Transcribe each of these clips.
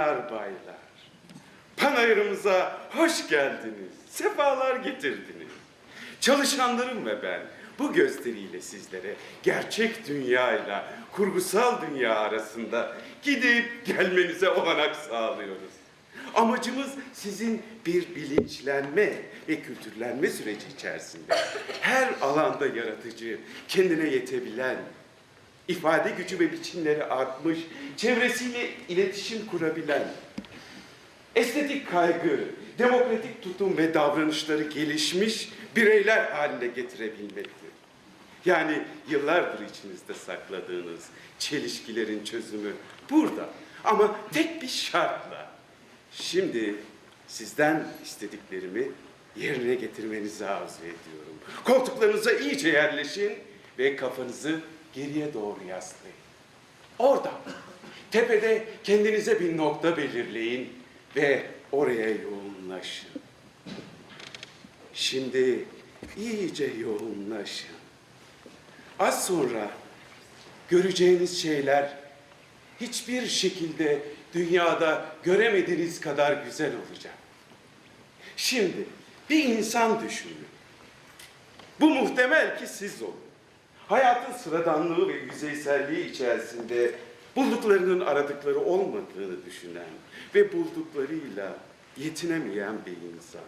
bayanlar, baylar. Panayırımıza hoş geldiniz, sefalar getirdiniz. Çalışanlarım ve ben bu gösteriyle sizlere gerçek dünyayla kurgusal dünya arasında gidip gelmenize olanak sağlıyoruz. Amacımız sizin bir bilinçlenme ve kültürlenme süreci içerisinde her alanda yaratıcı, kendine yetebilen, ifade gücü ve biçimleri artmış, çevresiyle iletişim kurabilen, estetik kaygı, demokratik tutum ve davranışları gelişmiş bireyler haline getirebilmektir. Yani yıllardır içinizde sakladığınız çelişkilerin çözümü burada. Ama tek bir şartla. Şimdi sizden istediklerimi yerine getirmenizi arzu ediyorum. Koltuklarınıza iyice yerleşin ve kafanızı geriye doğru yaslayın. Orada, tepede kendinize bir nokta belirleyin ve oraya yoğunlaşın. Şimdi iyice yoğunlaşın. Az sonra göreceğiniz şeyler hiçbir şekilde dünyada göremediğiniz kadar güzel olacak. Şimdi bir insan düşünün. Bu muhtemel ki siz olun. Hayatın sıradanlığı ve yüzeyselliği içerisinde bulduklarının aradıkları olmadığını düşünen ve bulduklarıyla yetinemeyen bir insan.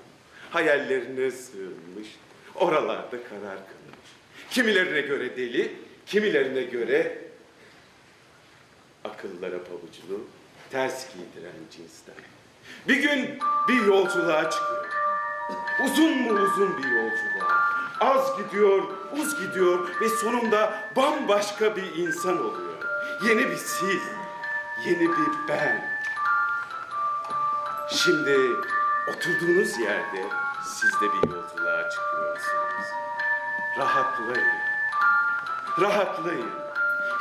Hayallerine sığınmış, oralarda karar kılmış. Kimilerine göre deli, kimilerine göre akıllara pabucunu ters giydiren cinsten. Bir gün bir yolculuğa çıkıyor. Uzun mu uzun bir yolculuğa. Az gidiyor, uz gidiyor ve sonunda bambaşka bir insan oluyor. Yeni bir siz, yeni bir ben. Şimdi oturduğunuz yerde siz de bir yolculuğa çıkıyorsunuz. Rahatlayın. Rahatlayın.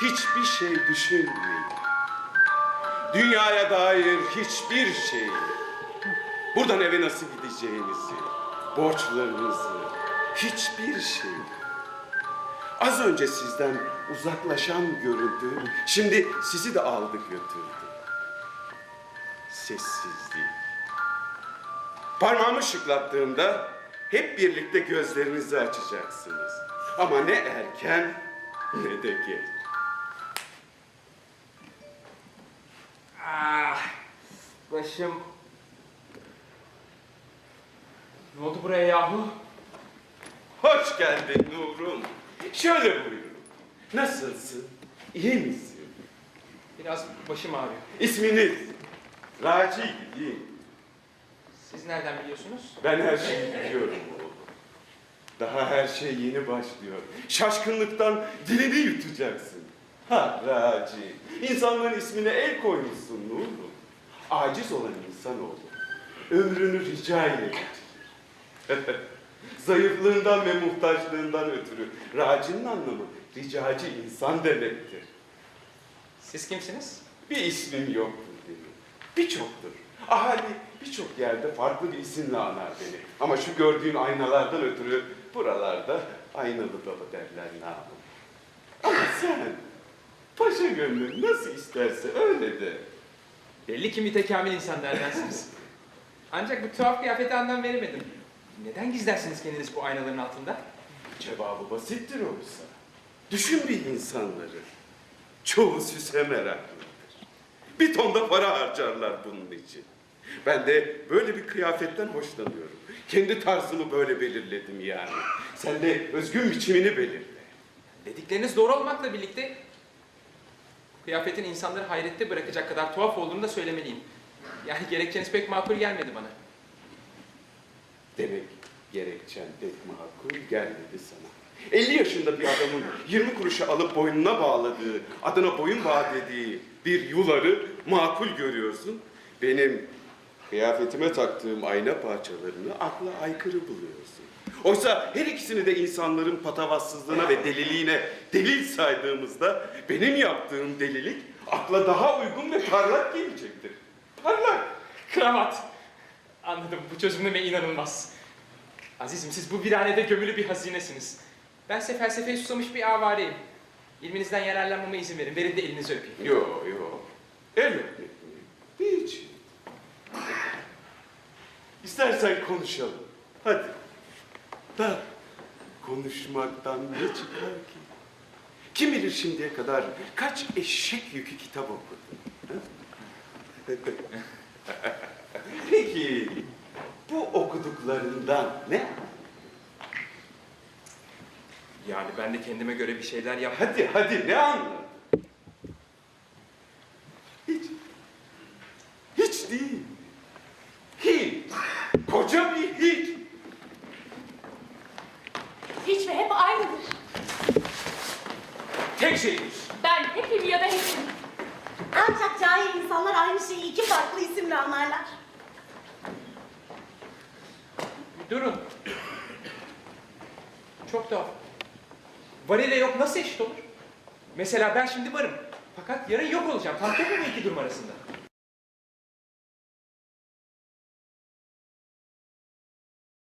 Hiçbir şey düşünmeyin. Dünyaya dair hiçbir şey. Buradan eve nasıl gideceğinizi, borçlarınızı, hiçbir şey. Az önce sizden uzaklaşan görüntü, şimdi sizi de aldı götürdü. Sessizlik. Parmağımı şıklattığımda hep birlikte gözlerinizi açacaksınız. Ama ne erken ne de geç. Ah, başım. Ne oldu buraya yahu? Hoş geldin Nurum. Şöyle buyurun. Nasılsın? İyi misin? Biraz başım ağrıyor. İsminiz? Raci değil. Siz nereden biliyorsunuz? Ben her şeyi biliyorum oğlum. Daha her şey yeni başlıyor. Şaşkınlıktan dilini yutacaksın. Ha Raci. İnsanların ismine el koymuşsun Nurum. Aciz olan insanoğlu. Ömrünü rica ile. Zayıflığından ve muhtaçlığından ötürü racinin anlamı ricacı insan demektir. Siz kimsiniz? Bir ismim yoktur benim. Birçoktur. Ahali birçok yerde farklı bir isimle anar beni. Ama şu gördüğün aynalardan ötürü buralarda aynalı dalı derler namım. Ama sen paşa gönlün nasıl isterse öyle de. Belli ki mütekamil insanlardensiniz. Ancak bu tuhaf kıyafete anlam veremedim. Neden gizlersiniz kendiniz bu aynaların altında? Cevabı basittir oysa. Düşün bir insanları. Çoğu süse meraklıdır. Bir tonda para harcarlar bunun için. Ben de böyle bir kıyafetten hoşlanıyorum. Kendi tarzımı böyle belirledim yani. Sen de özgün biçimini belirle. Dedikleriniz doğru olmakla birlikte kıyafetin insanları hayrette bırakacak kadar tuhaf olduğunu da söylemeliyim. Yani gerekçeniz pek makul gelmedi bana. Demek gerekçen pek makul gelmedi sana. 50 yaşında bir adamın 20 kuruşa alıp boynuna bağladığı, adına boyun bağ dediği bir yuları makul görüyorsun. Benim kıyafetime taktığım ayna parçalarını akla aykırı buluyorsun. Oysa her ikisini de insanların patavatsızlığına ve deliliğine delil saydığımızda benim yaptığım delilik akla daha uygun ve parlak gelecektir. Parlak. Kravat. Anladım, bu çözümleme inanılmaz. Azizim, siz bu viranede gömülü bir hazinesiniz. Bense felsefeye susamış bir avareyim. İlminizden yararlanmama izin verin, verin de elinizi öpeyim. Yo, yo. Elbette. Hiç. İstersen konuşalım. Hadi. Da konuşmaktan ne çıkar ki? Kim bilir şimdiye kadar kaç eşek yükü kitap okudun? Ha? Peki bu okuduklarından ne? Yani ben de kendime göre bir şeyler yap. Hadi hadi ne anladın? Hiç. Hiç değil. Hiç. Koca bir hiç. Hiç ve hep aynıdır. Tek şeymiş. Ben hepim ya da hepim. Ancak cahil insanlar aynı şeyi iki farklı isimle anlarlar. Durun. Çok tuhaf. Var yok nasıl eşit olur? Mesela ben şimdi varım. Fakat yarın yok olacağım. Fark yok mu iki durum arasında?